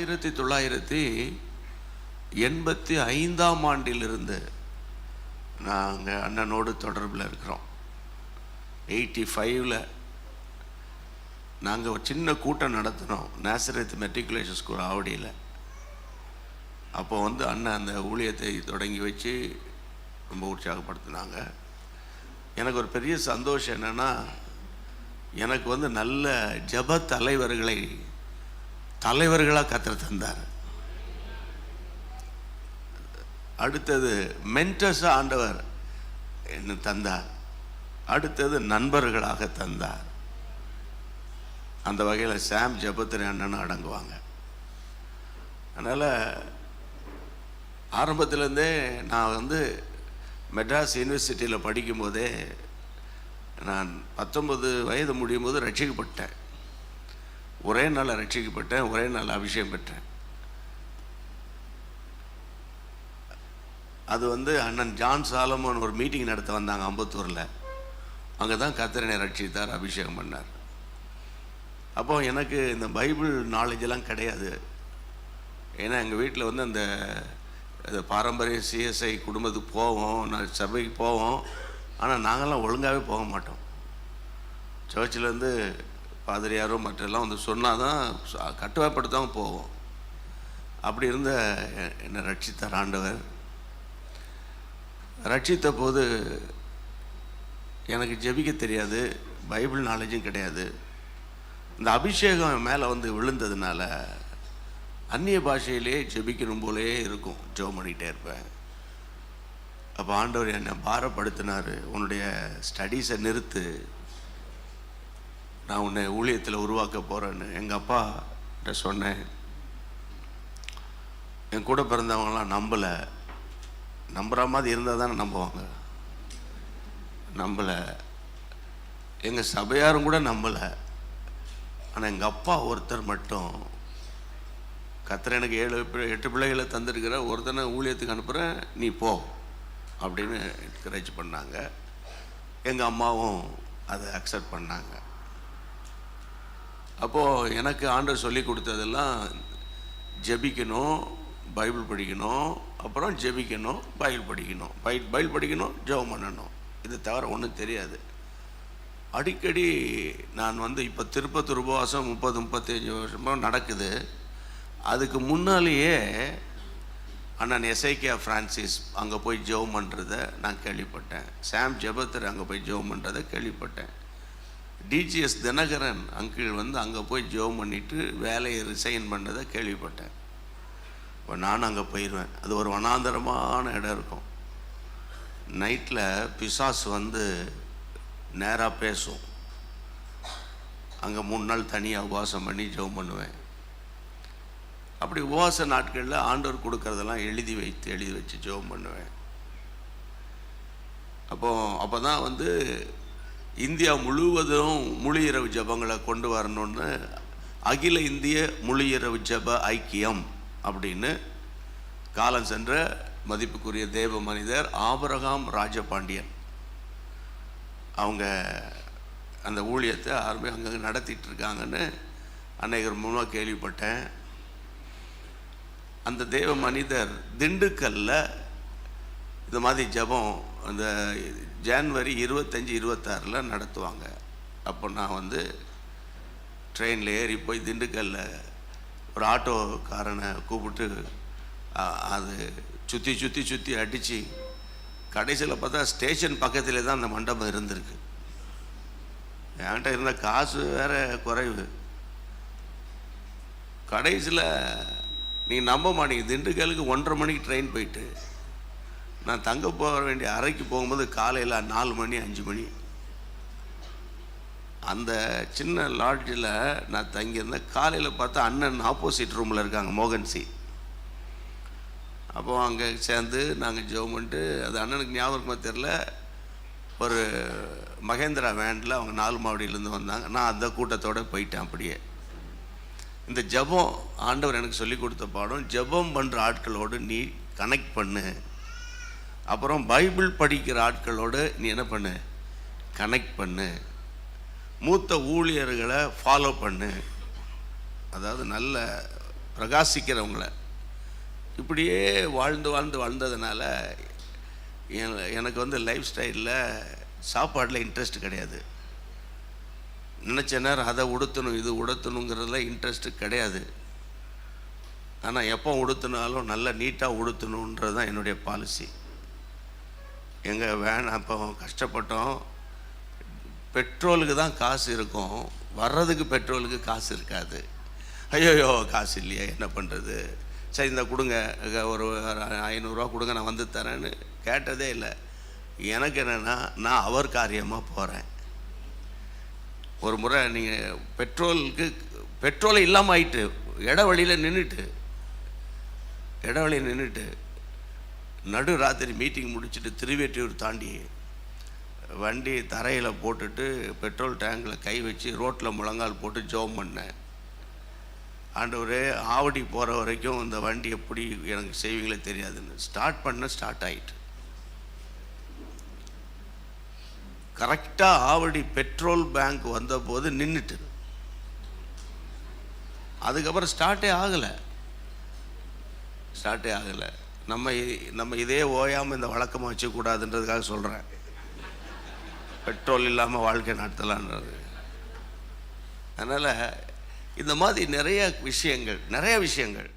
ஆயிரத்தி தொள்ளாயிரத்தி எண்பத்தி ஐந்தாம் ஆண்டிலிருந்து நாங்கள் அண்ணனோடு தொடர்பில் இருக்கிறோம். எயிட்டி ஃபைவ்ல நாங்கள் ஒரு சின்ன கூட்டம் நடத்தினோம் நேசரத் மெட்ரிகுலேஷன் ஸ்கூல் ஆவடியில். அப்போ வந்து அண்ணன் அந்த ஊழியத்தை தொடங்கி வச்சு ரொம்ப உற்சாகப்படுத்தினாங்க. எனக்கு ஒரு பெரிய சந்தோஷம் என்னென்னா எனக்கு வந்து நல்ல ஜப தலைவர்களை தலைவர்களாக கத்திர தந்தார். அடுத்தது மென்டர்ஸ் ஆண்டவர் என்ன தந்தார். அடுத்தது நண்பர்களாக தந்தார். அந்த வகையில் சாம் ஜபத்திரி அண்ணன் அடங்குவாங்க. அதனால் ஆரம்பத்துலேருந்தே நான் வந்து மெட்ராஸ் யூனிவர்சிட்டியில் படிக்கும்போதே நான் பத்தொன்பது வயது முடியும் போது ரட்சிக்கப்பட்டேன். ஒரே நாள் ரட்சிக்கப்பட்டேன் ஒரே நாள் அபிஷேகம் பெற்றேன். அது வந்து அண்ணன் ஜான் சாலமோன் ஒரு மீட்டிங் நடத்த வந்தாங்க அம்பத்தூரில். அங்கே தான் கத்திரனை ரட்சித்தார் அபிஷேகம் பண்ணார். அப்போ எனக்கு இந்த பைபிள் நாலேஜெல்லாம் கிடையாது. ஏன்னா எங்கள் வீட்டில் வந்து அந்த அது பாரம்பரிய சிஎஸ்ஐ குடும்பத்துக்கு போவோம் நான் சபைக்கு போவோம். ஆனால் நாங்கள்லாம் ஒழுங்காகவே போக மாட்டோம். சர்ச்சிலேருந்து பாதிரியாரோ மற்றெல்லாம் வந்து சொன்னால் தான் கட்டுவாப்படுத்தாமல் போவோம். அப்படி இருந்த என்னை ரட்சித்தார் ஆண்டவர். ரட்சித்த போது எனக்கு ஜெபிக்க தெரியாது பைபிள் நாலேஜும் கிடையாது. இந்த அபிஷேகம் மேலே வந்து விழுந்ததுனால அந்நிய பாஷையிலே ஜெபிக்கணும் போலே இருக்கும். ஜெபம் பண்ணிகிட்டே இருப்பேன். அப்போ ஆண்டவர் என்னை பாரப்படுத்தினார். உன்னுடைய ஸ்டடீஸை நிறுத்து. நான் உன்னை ஊழியத்தில் உருவாக்க போகிறேன்னு எங்கள் அப்பா கிட்ட சொன்னேன். என் கூட பிறந்தவங்களாம் நம்பலை. நம்புகிற மாதிரி இருந்தால் தானே நம்புவாங்க. நம்பலை. எங்கள் சபையாரும் கூட நம்பலை. ஆனால் எங்கள் அப்பா ஒருத்தர் மட்டும். கத்திர எனக்கு ஏழு பி- எட்டு பிள்ளைகளை தந்திருக்கிற ஒருத்தனை ஊழியத்துக்கு அனுப்புகிறேன் நீ போ அப்படின்னு என்கரேஜ் பண்ணாங்க. எங்கள் அம்மாவும் அதை அக்செப்ட் பண்ணாங்க. அப்போது எனக்கு ஆண்டர் சொல்லி கொடுத்ததெல்லாம் ஜெபிக்கணும் பைபிள் படிக்கணும் அப்புறம் ஜெபிக்கணும் பைபிள் படிக்கணும். பை பைபிள் படிக்கணும் ஜெபம் பண்ணணும். இது தவிர ஒன்றும் தெரியாது. அடிக்கடி நான் வந்து இப்போ திருப்பத்தூர் உபவாசம் முப்பது முப்பத்தஞ்சு வருஷமாக நடக்குது. அதுக்கு முன்னாலேயே அண்ணன் எஸ்ஐகே ஃப்ரான்சிஸ் அங்கே போய் ஜெபம் பண்ணுறத நான் கேள்விப்பட்டேன். சாம் ஜெபத்தர் அங்கே போய் ஜெபம் பண்ணுறதை கேள்விப்பட்டேன். டிஜிஎஸ் தினகரன் அங்கிள் வந்து அங்கே போய் ஜெபம் பண்ணிவிட்டு வேலையை ரிசைன் பண்ணதை கேள்விப்பட்டேன். இப்போ நானும் அங்கே போயிடுவேன் அது ஒரு வனாந்தரமான இடம் இருக்கும். நைட்டில் பிசாஸ் வந்து நேராக பேசும். அங்கே மூணு நாள் தனியாக உபவாசம் பண்ணி ஜெபம் பண்ணுவேன். அப்படி உபவாச நாட்களில் ஆண்டவர் கொடுக்கறதெல்லாம் எழுதி வைத்து எழுதி வச்சு ஜெபம் பண்ணுவேன். அப்போ அப்போ தான் வந்து இந்தியா முழுவதும் முழு இரவு ஜெபங்களை கொண்டு வரணும்னு அகில இந்திய முழு இரவு ஜெப ஐக்கியம் அப்படின்னு காலம் சென்ற மதிப்புக்குரிய தேவ மனிதர் ஆபரகாம் ராஜபாண்டியன். அவங்க அந்த ஊழியத்தை ஆரம்பி அங்கங்கே நடத்திட்டு இருக்காங்கன்னு அநேகர் மூலமாக கேள்விப்பட்டேன். அந்த தேவ மனிதர் திண்டுக்கல்ல இந்த மாதிரி ஜெபம் அந்த ஜான்வரி இருபத்தஞ்சி இருபத்தாறில் நடத்துவாங்க. அப்போ நான் வந்து ட்ரெயினில் ஏறி போய் திண்டுக்கல்ல ஒரு ஆட்டோக்காரனை கூப்பிட்டு அது சுற்றி சுற்றி சுற்றி அடித்து கடைசியில் பார்த்தா ஸ்டேஷன் பக்கத்திலே தான் அந்த மண்டபம் இருந்திருக்கு. என்கிட்ட இருந்த காசு வேற குறைவு. கடைசியில் நீ நம்ப மாட்டீங்க திண்டுக்கலுக்கு ஒன்றரை மணிக்கு ட்ரெயின் போயிட்டு நான் தங்க போக வேண்டிய அறைக்கு போகும்போது காலையில் நாலு மணி அஞ்சு மணி. அந்த சின்ன லாட்ஜில் நான் தங்கியிருந்தேன். காலையில் பார்த்தா அண்ணன் ஆப்போசிட் ரூமில் இருக்காங்க மோகன்சி அப்போ அங்கே சேர்ந்து நாங்கள் ஜெபம் பண்ணிட்டு அது அண்ணனுக்கு ஞாபகம் தெரில ஒரு மகேந்திரா வேனில் அவங்க நாலு மாவடியிலேருந்து வந்தாங்க. நான் அந்த கூட்டத்தோடு போயிட்டேன் அப்படியே. இந்த ஜெபம் ஆண்டவர் எனக்கு சொல்லிக் கொடுத்த பாடம் ஜெபம் பண்ணுற ஆட்களோடு நீ கனெக்ட் பண்ணு. அப்புறம் பைபிள் படிக்கிற ஆட்களோடு நீ என்ன பண்ணு? கனெக்ட் பண்ணு. மூத்த ஊழியர்களை ஃபாலோ பண்ணு. அதாவது நல்ல பிரகாசிக்கிறவங்கள. இப்படியே வாழ்ந்து வாழ்ந்து வாழ்ந்ததுனால எனக்கு வந்து லைஃப் ஸ்டைலில் சாப்பாடில் இன்ட்ரெஸ்ட் கிடையாது. நினச்ச நேரம் அதை உடுத்தணும் இது உடுத்தணுங்கிறதுல இன்ட்ரெஸ்ட்டு கிடையாது. ஆனால் எப்போ உடுத்தினாலும் நல்லா நீட்டாக உடுத்தணுன்றது தான் என்னுடைய பாலிசி எங்கள் வேன் அப்போ கஷ்டப்பட்டோம். பெட்ரோலுக்கு தான் காசு இருக்கும். வர்றதுக்கு பெட்ரோலுக்கு காசு இருக்காது. ஐயோயோ காசு இல்லையா என்ன பண்ணுறது சரி இந்த கொடுங்க. ஒரு ஐநூறுரூவா கொடுங்க நான் வந்து தரேன்னு கேட்டதே இல்லை. எனக்கு என்னென்னா நான் அவர் காரியமாக போகிறேன் ஒரு முறை நீங்கள் பெட்ரோலுக்கு பெட்ரோல் இல்லாமல் ஆயிட்டு இடவழியில் நின்றுட்டு இடவழியில் நின்றுட்டு நடு ராத்திரி மீட்டிங் முடிச்சுட்டு திருவேற்றியூர் தாண்டி வண்டி தரையில் போட்டுட்டு பெட்ரோல் டேங்கில் கை வச்சு ரோட்டில் முழங்கால் போட்டு ஜோம் பண்ணேன். ஆண்டவரே ஆவடி போகிற வரைக்கும் இந்த வண்டி எப்படி எனக்கு செய்வீங்களே தெரியாதுன்னு. ஸ்டார்ட் பண்ண ஸ்டார்ட் ஆயிட்டு. கரெக்டாக ஆவடி பெட்ரோல் பேங்க் வந்தபோது நின்றுட்டு அதுக்கப்புறம் ஸ்டார்ட்டே ஆகலை. ஸ்டார்ட்டே ஆகலை. நம்ம நம்ம இதே ஓயாமல் இந்த வழக்கமாக வச்சுக்கூடாதுன்றதுக்காக சொல்கிறேன் பெட்ரோல் இல்லாமல் வாழ்க்கை நடத்தலான்றது. அதனால் இந்த மாதிரி நிறைய விஷயங்கள் நிறைய விஷயங்கள்.